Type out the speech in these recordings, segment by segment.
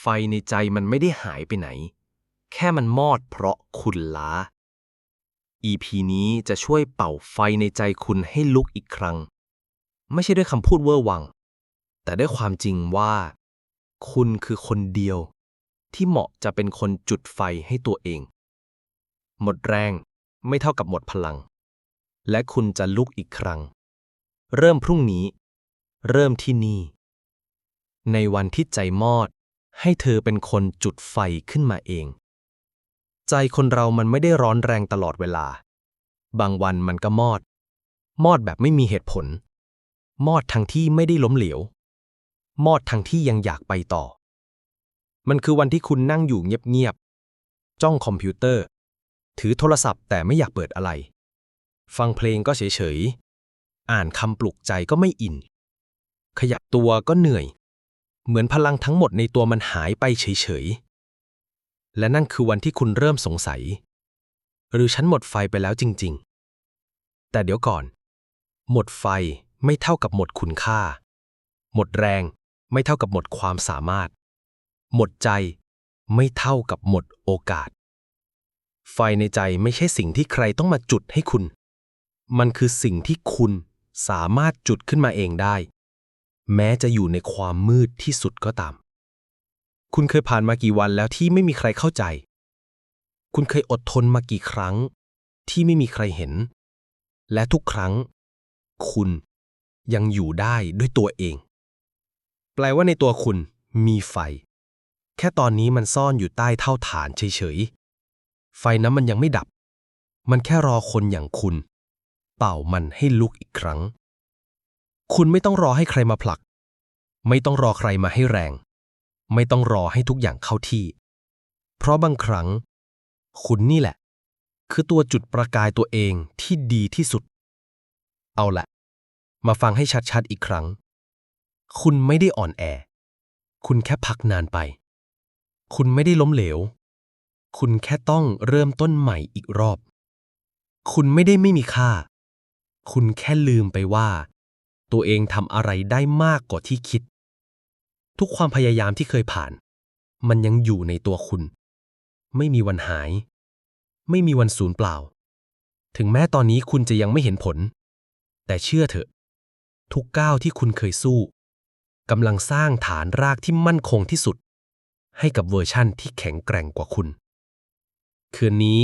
ไฟในใจมันไม่ได้หายไปไหน แค่มันมอดเพราะคุณล้า EP นี้จะช่วยเป่าไฟในใจคุณให้ลุกอีกครั้ง ไม่ใช่ด้วยคำพูดเวอร์วัง แต่ด้วยความจริงว่า คุณคือคนเดียว ที่เหมาะจะเป็นคนจุดไฟให้ตัวเอง หมดแรงไม่เท่ากับหมดพลัง และคุณจะลุกอีกครั้ง เริ่มพรุ่งนี้ เริ่มที่นี่ ในวันที่ใจมอด ให้เธอเป็นคนจุดไฟขึ้นมาเอง ใจคนเรามันไม่ได้ร้อนแรงตลอดเวลา บางวันมันก็มอด มอดแบบไม่มีเหตุผล มอดทั้งที่ไม่ได้ล้มเหลว มอดทั้งที่ยังอยากไปต่อ มันคือวันที่คุณนั่งอยู่เงียบๆ จ้องคอมพิวเตอร์ ถือโทรศัพท์แต่ไม่อยากเปิดอะไร ฟังเพลงก็เฉยๆ อ่านคำปลุกใจก็ไม่อิน ขยับตัวก็เหนื่อย เหมือนพลังทั้งหมดในตัวมันหายไปเฉยๆ และนั่นคือวันที่คุณเริ่มสงสัย หรือฉันหมดไฟไปแล้วจริงๆ แต่เดี๋ยวก่อน หมดไฟไม่เท่ากับหมดคุณค่า หมดแรงไม่เท่ากับหมดความสามารถ หมดใจไม่เท่ากับหมดโอกาส ไฟในใจไม่ใช่สิ่งที่ใครต้องมาจุดให้คุณ มันคือสิ่งที่คุณสามารถจุดขึ้นมาเองได้ แม้จะอยู่ในความมืดที่สุดก็ตาม คุณเคยผ่านมากี่วันแล้วที่ไม่มีใครเข้าใจ คุณเคยอดทนมากี่ครั้ง ที่ไม่มีใครเห็น และทุกครั้ง คุณยังอยู่ได้ด้วยตัวเอง แปลว่าในตัวคุณมีไฟ แค่ตอนนี้มันซ่อนอยู่ใต้เท่าฐานเฉยๆ ไฟนั้นมันยังไม่ดับ มันแค่รอคนอย่างคุณ เป่ามันให้ลุกอีกครั้ง คุณไม่ต้องรอให้ใครมาผลัก ไม่ต้องรอใครมาให้แรง ไม่ต้องรอให้ทุกอย่างเข้าที่ เพราะบางครั้ง คุณนี่แหละ คือตัวจุดประกายตัวเองที่ดีที่สุด เอาละมาฟังให้ชัดๆอีกครั้ง คุณไม่ได้อ่อนแอ คุณแค่พักนานไป คุณไม่ได้ล้มเหลว คุณแค่ต้องเริ่มต้นใหม่อีกรอบ คุณไม่ได้ไม่มีค่า คุณแค่ลืมไปว่า ตัวเองทำอะไรได้มากกว่าที่คิด ทุกความพยายามที่เคยผ่าน มันยังอยู่ในตัวคุณ ไม่มีวันหาย ไม่มีวันสูญเปล่า ถึงแม้ตอนนี้คุณจะยังไม่เห็นผล แต่เชื่อเถอะ ทุกก้าวที่คุณเคยสู้กำลังสร้างฐานรากที่มั่นคงที่สุด ให้กับเวอร์ชั่นที่แข็งแกร่งกว่าคุณ คืนนี้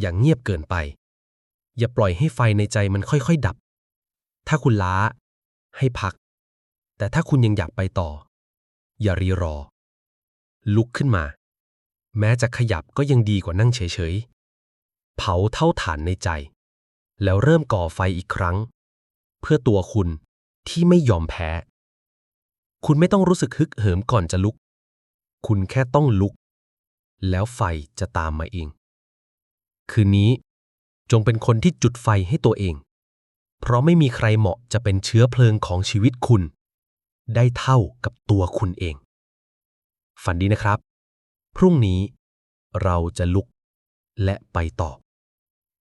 อย่างเงียบเกินไป อย่าปล่อยให้ไฟในใจมันค่อยๆ ดับ ถ้าคุณล้า ให้พัก แต่ถ้าคุณยังอยากไปต่อ อย่ารีรอ ลุกขึ้นมา แม้จะขยับก็ยังดีกว่านั่งเฉยๆ เผาเท่าฐานในใจ แล้วเริ่มก่อไฟอีกครั้ง เพื่อตัวคุณที่ไม่ยอมแพ้ คุณไม่ต้องรู้สึกฮึกเหิมก่อนจะลุก คุณแค่ต้องลุก แล้วไฟจะตามมาเอง คืนนี้จงเป็นคนที่จุดไฟให้ตัวเอง เพราะไม่มีใครเหมาะจะเป็นเชื้อเพลิงของชีวิตคุณ ได้เท่ากับตัวคุณเอง ฝันดีนะครับ พรุ่งนี้เราจะลุกและไปต่อ